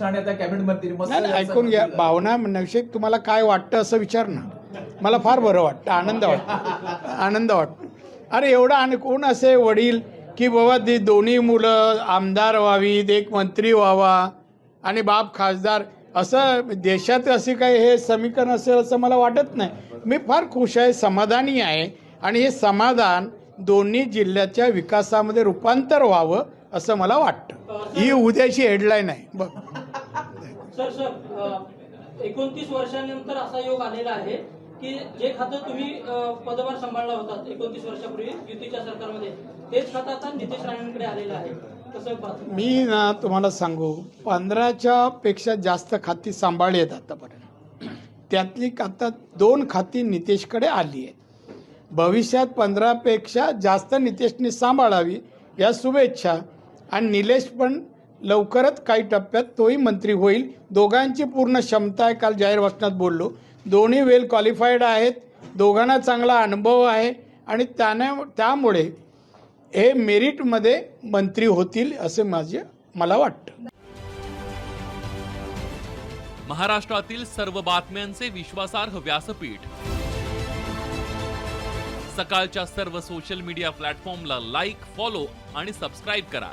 नितेश राणे आता कॅबिनेट मंत्री मस्त नाही नाही, यांचं ऐकून घ्या. भावना म्हणण्याविषयी तुम्हाला काय वाटतं असं विचार ना मला फार बरं वाटतं. आनंद वाटतो. आनंद वाटतो. अरे एवढा आणि कोण असे वडील की बाबा ती दोन्ही मुलं आमदार व्हावीत एक मंत्री व्हावा आणि बाप खासदार. असं देशात असे काही हे समीकरण असेल असं मला वाटत नाही. मी फार खुश आहे समाधानी आहे आणि हे समाधान दोन्ही जिल्ह्याच्या विकासामध्ये रूपांतर व्हावं असं मला वाटतं. ही उद्याची हेडलाईन आहे. बघ. सर सर एकोणतीस वर्षानंतर असा योग आलेला आहे की जे खातं तुम्ही पदभार सांभाळला होता एकोणतीस वर्षापूर्वी युतीच्या सरकारमध्ये तेच खातं आता नितेश राणेंकडे आलेलं आहे. मी ना तुम्हाला सांगू पंधराच्या पेक्षा जास्त खाती सांभाळली आहेत आतापर्यंत. त्यातली आता दोन खाती नितेशकडे आली आहेत. भविष्यात पंधरापेक्षा जास्त नितेशने सांभाळावी या शुभेच्छा आणि निलेश पण लवकरच काही टप्प्यात तोही मंत्री होईल. दोघांची पूर्ण क्षमता आहे काल जाहीर भाषणात बोललो. दोन्ही वेल क्वालिफाईड आहेत. दोघांना चांगला अनुभव आहे आणि त्याने त्यामुळे हे मेरिटमध्ये मंत्री होतील असे माझे मला वाटतं. महाराष्ट्रातील सर्व बातम्यांचे विश्वासार्ह व्यासपीठ. सकाळच्या सर्व सोशल मीडिया प्लॅटफॉर्मला लाईक फॉलो आणि सबस्क्राईब करा.